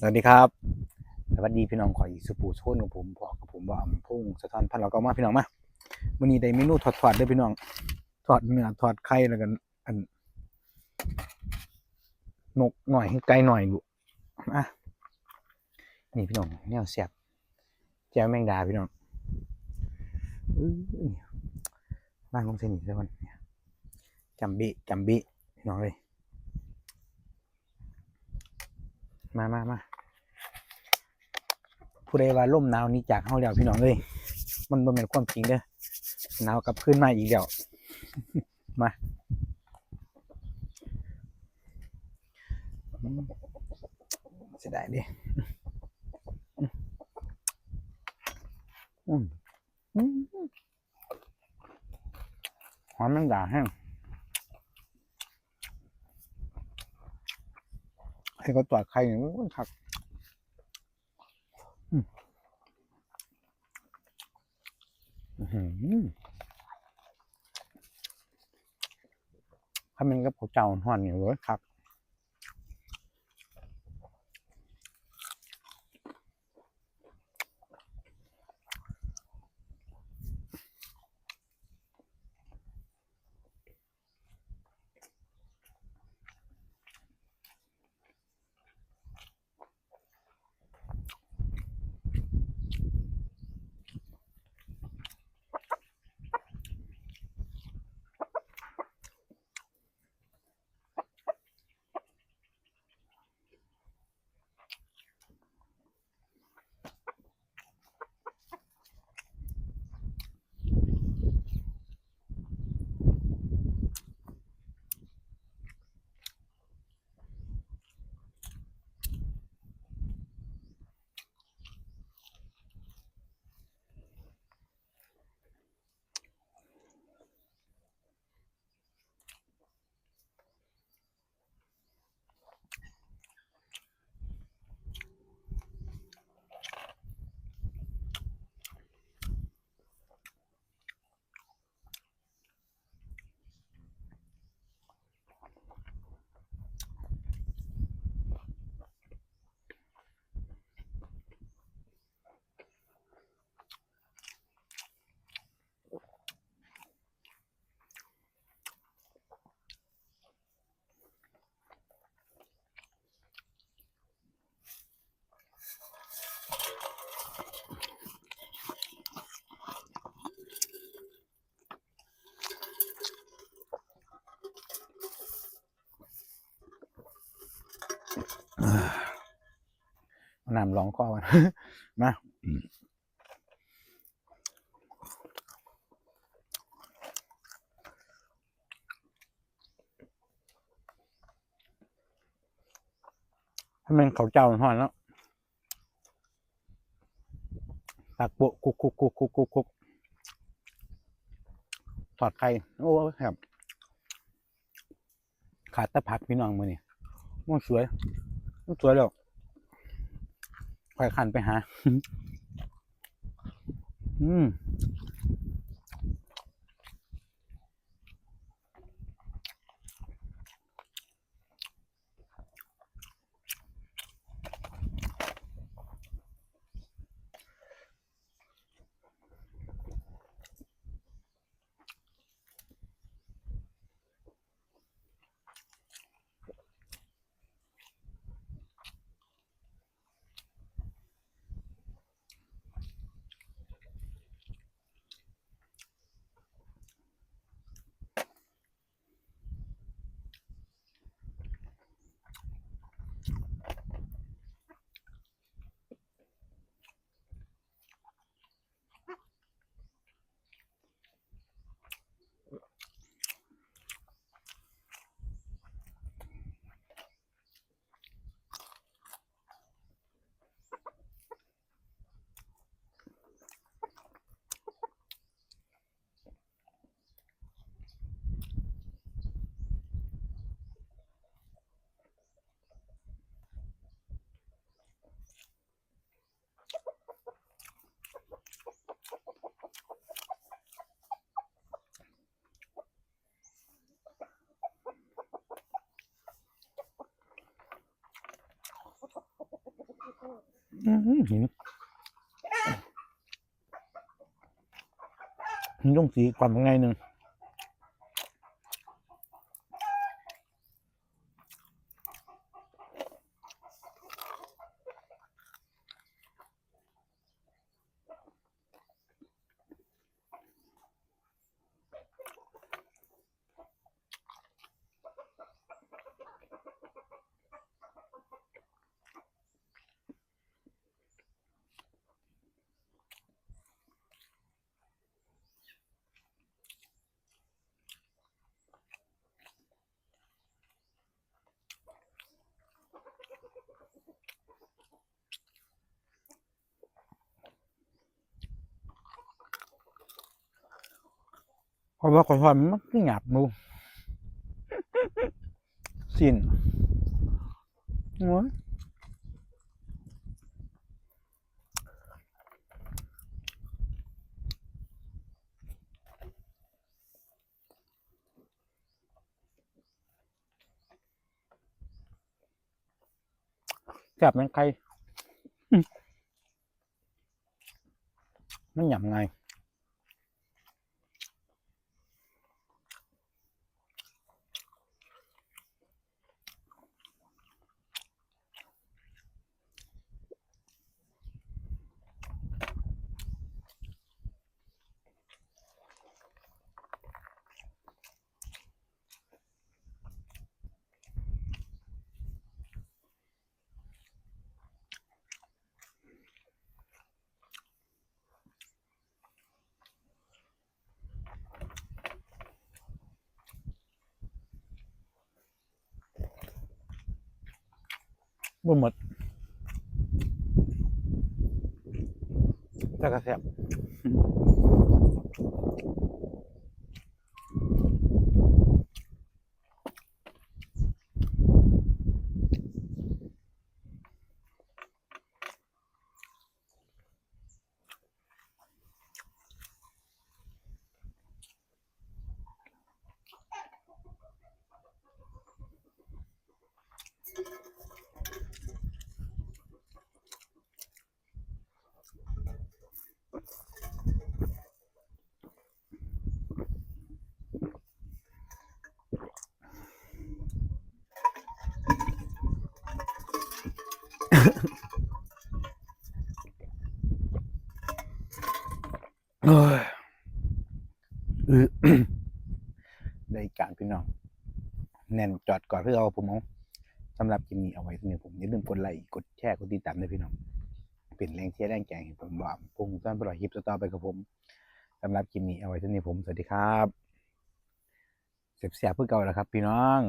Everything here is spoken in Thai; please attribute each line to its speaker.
Speaker 1: สวัสดีครับ สวัสดีพี่น้องขอยสุปูโชนกับผมพอกับผมว่าพุ่งสะท้อนพันเราก็มาพี่น้องมาวันนี้ได้เมนูทอดๆเด้วยพี่น้องทอดเนื้อทอดไข่แล้วกันอันนกหน่อยให้ไก่หน่อยลูอะนี่พี่น้องแนวแซ่บแจ่วแมงดาพี่น้องบ้านลงเสนอีกแล้วมันจำบิจำบิพี่น้องเลย มามามาผู้ใดว่าล่มหนาวนี้จากเฮาแล้วพี่น้องเลย มันบ่แม่นความจริงเด้อหนาวกลับคืนมาอีกแล้วมาอืมเสียดายดิอืมอืมหอมแมงดาแห้ง ให้เขาตรวจไข่เนี่ยมันคักถ้ามันกับข้าเจ้าห่อนอยู่เลยครั น้ำรองคอกันมาให้มันเขาวเจ้าห่อนแล้วตักโปะกุกกุกกุกกุกกุกกุกทอดไข่โอ้ครับ ขาดแตะผักพี่น้องมือนี่มันสวยมันสวยแล้ว ค่อยขันไปหา อืม หินหินต้องสีควันยังไงหนึ่ง เพราะว่าขอทอดมันก็หยาบมูสิ้นโอ้ยจับมันใครมมันหยาบไง บ่หมดแต่ก็แซ่บ ได้การพี่น้อง แน่นจอดก่อนเพื่อเอาผมเอาสำหรับคลิปนี้เอาไว้ที่นี่ผมอย่าลืมกดไลค์กดแชร์กดติดตามด้วยพี่น้อง เป็นแรงเชียร์แรงใจให้ผมว่าพุ่งต้อนปล่อยคลิปต่อไปกับผมสำหรับคลิปนี้เอาไว้ที่นี่ผมสวัสดีครับเสียบเสียเพื่อเก่าแล้วครับ พี่น้อง